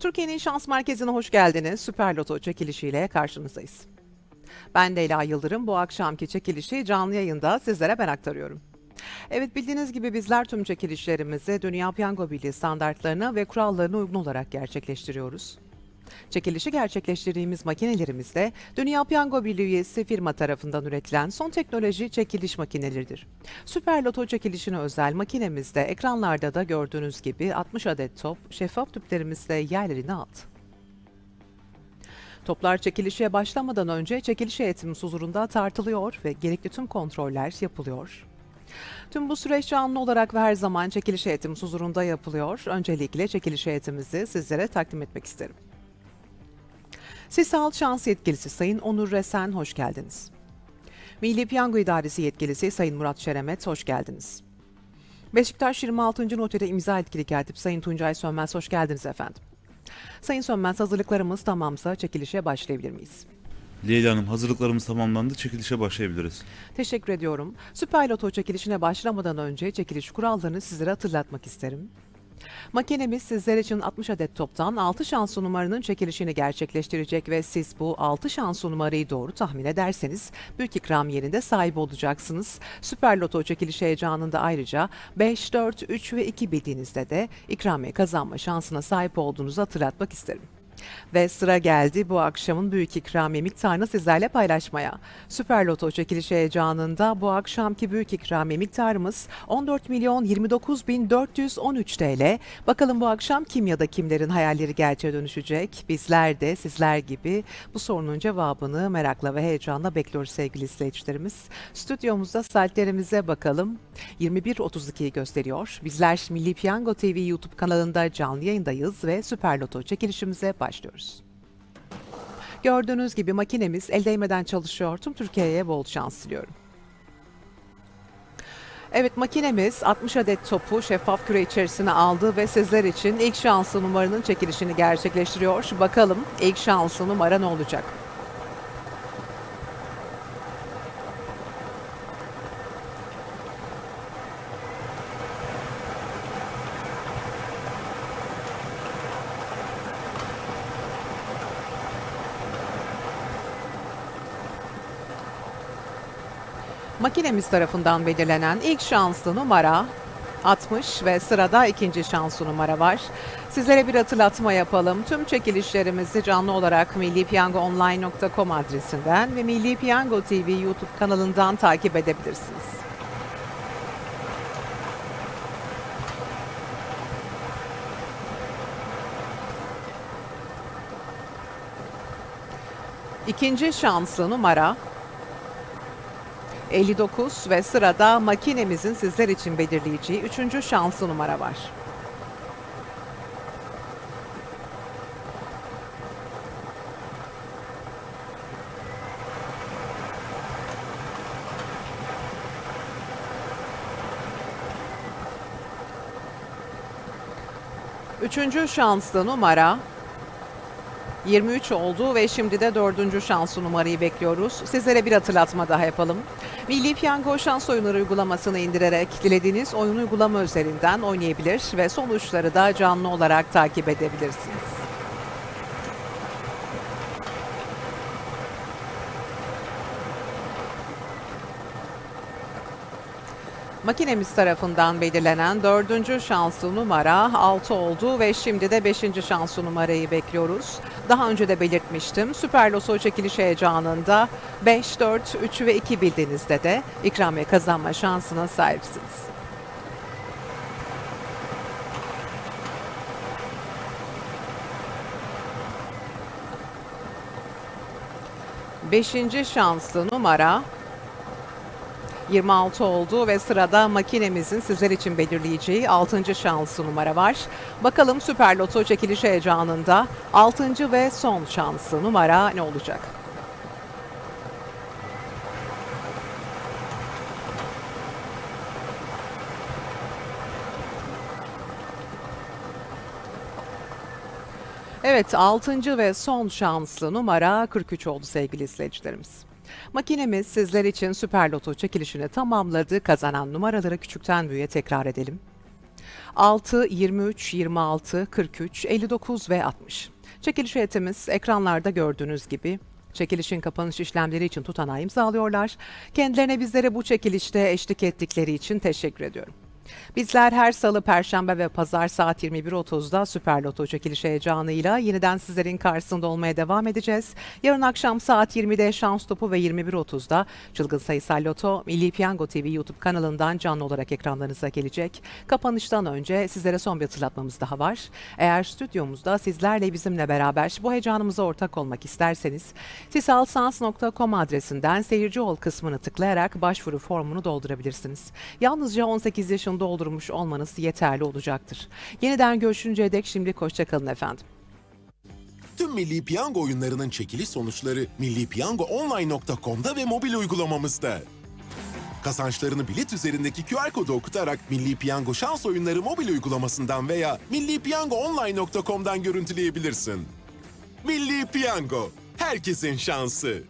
Türkiye'nin şans merkezine hoş geldiniz. Süper Loto çekilişiyle karşınızdayız. Ben Leyla Yıldırım. Bu akşamki çekilişi canlı yayında sizlere ben aktarıyorum. Evet bildiğiniz gibi bizler tüm çekilişlerimizi Dünya Piyango Birliği standartlarına ve kurallarına uygun olarak gerçekleştiriyoruz. Çekilişi gerçekleştirdiğimiz makinelerimizde Dünya Piyango Birliği üyesi firma tarafından üretilen son teknoloji çekiliş makineleridir. Süper Loto çekilişine özel makinemizde ekranlarda da gördüğünüz gibi 60 adet top şeffaf tüplerimizle yerlerini aldı. Toplar çekilişe başlamadan önce çekiliş heyetimiz huzurunda tartılıyor ve gerekli tüm kontroller yapılıyor. Tüm bu süreç canlı olarak ve her zaman çekiliş heyetimiz huzurunda yapılıyor. Öncelikle çekiliş heyetimizi sizlere takdim etmek isterim. Sisal Şans Yetkilisi Sayın Onur Resen hoş geldiniz. Milli Piyango İdaresi Yetkilisi Sayın Murat Şeremet hoş geldiniz. Beşiktaş 26. notede imza etkili katip Sayın Tuncay Sönmez hoş geldiniz efendim. Sayın Sönmez hazırlıklarımız tamamsa çekilişe başlayabilir miyiz? Leyla Hanım hazırlıklarımız tamamlandı. Çekilişe başlayabiliriz. Teşekkür ediyorum. Süper Loto çekilişine başlamadan önce çekiliş kurallarını sizlere hatırlatmak isterim. Makinemiz sizler için 60 adet toptan 6 şanslı numaranın çekilişini gerçekleştirecek ve siz bu 6 şanslı numarayı doğru tahmin ederseniz büyük ikram yerinde sahibi olacaksınız. Süper Loto çekiliş heyecanında ayrıca 5, 4, 3 ve 2 bildiğinizde de ikramiye kazanma şansına sahip olduğunuzu hatırlatmak isterim. Ve sıra geldi bu akşamın büyük ikramiye miktarını sizlerle paylaşmaya. Süper Loto çekiliş heyecanında bu akşamki büyük ikramiye miktarımız 14 milyon 29 bin 413 TL. Bakalım bu akşam kim ya da kimlerin hayalleri gerçeğe dönüşecek? Bizler de sizler gibi bu sorunun cevabını merakla ve heyecanla bekliyoruz sevgili izleyicilerimiz. Stüdyomuzda saatlerimize bakalım. 21.32'yi gösteriyor. Bizler Milli Piyango TV YouTube kanalında canlı yayındayız ve Süper Loto çekilişimize başlıyoruz. Gördüğünüz gibi makinemiz el değmeden çalışıyor. Tüm Türkiye'ye bol şans diliyorum. Evet makinemiz 60 adet topu şeffaf küre içerisine aldı ve sizler için ilk şanslı numaranın çekilişini gerçekleştiriyor. Bakalım ilk şanslı numara ne olacak? Makinemiz tarafından belirlenen ilk şanslı numara 60 ve sırada ikinci şanslı numara var. Sizlere bir hatırlatma yapalım. Tüm çekilişlerimizi canlı olarak millipiyangoonline.com adresinden ve Milli Piyango TV YouTube kanalından takip edebilirsiniz. İkinci şanslı numara 59 ve sırada makinemizin sizler için belirleyeceği üçüncü şanslı numara var. Üçüncü şanslı numara 23 oldu ve şimdi de dördüncü şanslı numarayı bekliyoruz. Sizlere bir hatırlatma daha yapalım. Milli Piyango şans oyunları uygulamasını indirerek dilediğiniz oyun uygulama üzerinden oynayabilir ve sonuçları da canlı olarak takip edebilirsiniz. Makinemiz tarafından belirlenen dördüncü şanslı numara 6 oldu ve şimdi de beşinci şanslı numarayı bekliyoruz. Daha önce de belirtmiştim. Süper Loto çekiliş heyecanında 5, 4, 3 ve 2 bildiğinizde de ikramiye kazanma şansına sahipsiniz. Beşinci şanslı numara 26 oldu ve sırada makinemizin sizler için belirleyeceği 6. şanslı numara var. Bakalım Süper Loto çekiliş heyecanında 6. ve son şanslı numara ne olacak? Evet 6. ve son şanslı numara 43 oldu sevgili izleyicilerimiz. Makinemiz sizler için Süper Loto çekilişini tamamladı. Kazanan numaraları küçükten büyüğe tekrar edelim. 6, 23, 26, 43, 59 ve 60. Çekiliş heyetimiz ekranlarda gördüğünüz gibi çekilişin kapanış işlemleri için tutanağı imzalıyorlar. Kendilerine bizlere bu çekilişte eşlik ettikleri için teşekkür ediyorum. Bizler her salı, perşembe ve pazar saat 21.30'da Süper Loto çekiliş heyecanıyla yeniden sizlerin karşısında olmaya devam edeceğiz. Yarın akşam saat 20'de Şans Topu ve 21.30'da Çılgın Sayısal Loto Milli Piyango TV YouTube kanalından canlı olarak ekranlarınıza gelecek. Kapanıştan önce sizlere son bir hatırlatmamız daha var. Eğer stüdyomuzda sizlerle bizimle beraber bu heyecanımıza ortak olmak isterseniz sisalsans.com adresinden seyirci ol kısmını tıklayarak başvuru formunu doldurabilirsiniz. Yalnızca 18 doldurmuş olmanız yeterli olacaktır. Yeniden görüşünceye dek şimdilik hoşçakalın efendim. Tüm Milli Piyango oyunlarının çekiliş sonuçları millipiyangoonline.com'da ve mobil uygulamamızda. Kazançlarını bilet üzerindeki QR kodu okutarak Milli Piyango şans oyunları mobil uygulamasından veya millipiyangoonline.com'dan görüntüleyebilirsin. Milli Piyango, herkesin şansı.